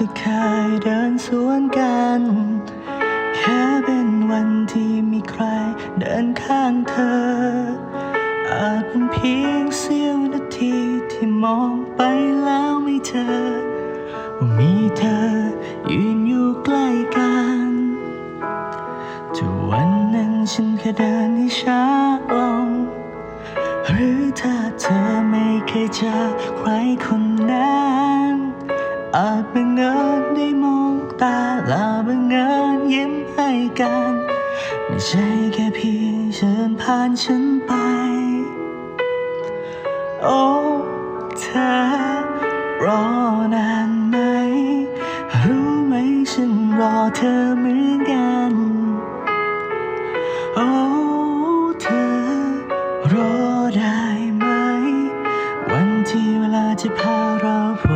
จะเคยเดินสวนกัน แค่เป็นวันที่มีใครเดินข้างเธอ อาจเป็นเพียงเสี้ยวนาทีที่มองไปแล้วไม่เจอว่ามีเธอยืนอยู่ใกล้กันจะวันนั้นฉันแค่เดินให้ช้าลง หรือถ้าเธอไม่เคยเจอใครคนนั้น อาจบังเอิญได้มองตาลาบังเอิญยิ้มให้กัน ไม่ใช่แค่เพียงเชิญผ่านฉันไป โอ้เธอรอนานไหม รู้ไหมฉันรอเธอเหมือนกัน โอ้เธอรอได้ไหม วันที่เวลาจะพาเราพบ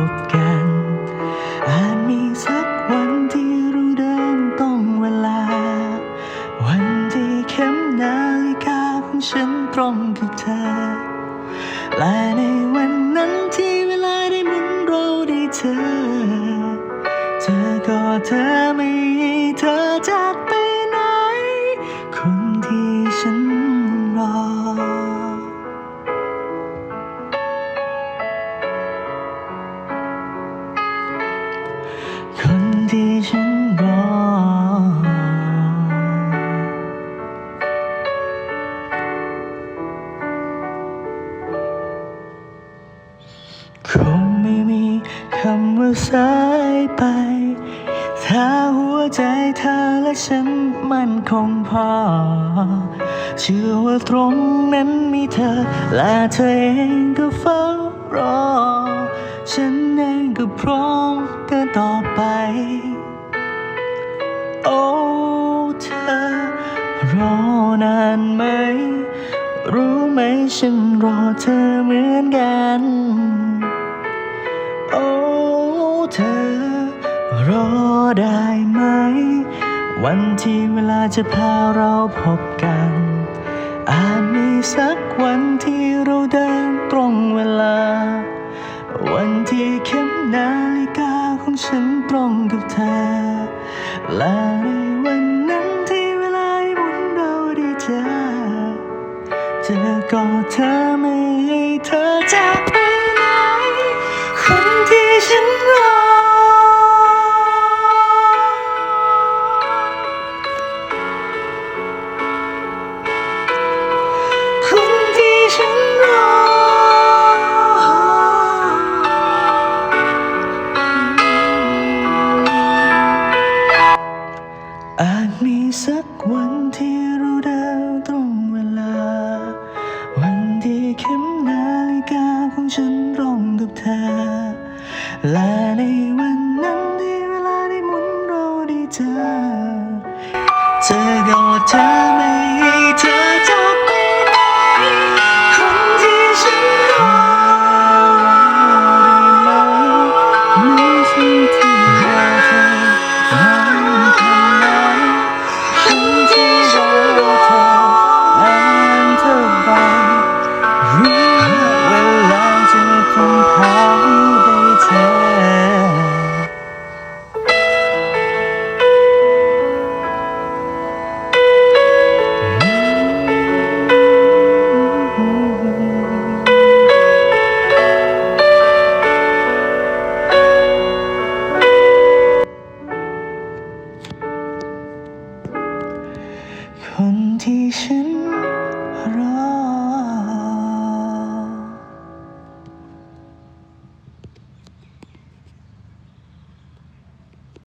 ตรงกับเธอ และในวันนั้นที่เวลาได้หมุนเราได้เจอเธอก็เธอไม่เธอจาก คงไม่มีคำว่าสายไป ถ้าหัวใจเธอและฉันมันคงพอ เชื่อว่าตรงนั้นมีเธอ และเธอเองก็เฝ้ารอ ฉันเองก็พร้อมเดินต่อไป โอ้เธอรอนานไหม รู้ไหมฉันรอเธอเหมือนกัน รอได้ไหม วันที่เวลาจะพาเราพบกัน อาจมีสักวันที่เราเดินตรงเวลา วันที่เข็มนาฬิกาของฉันตรงกับเธอ และในวันนั้นที่เวลาหมุนเราได้เจอเจอก็เธอไม่ time.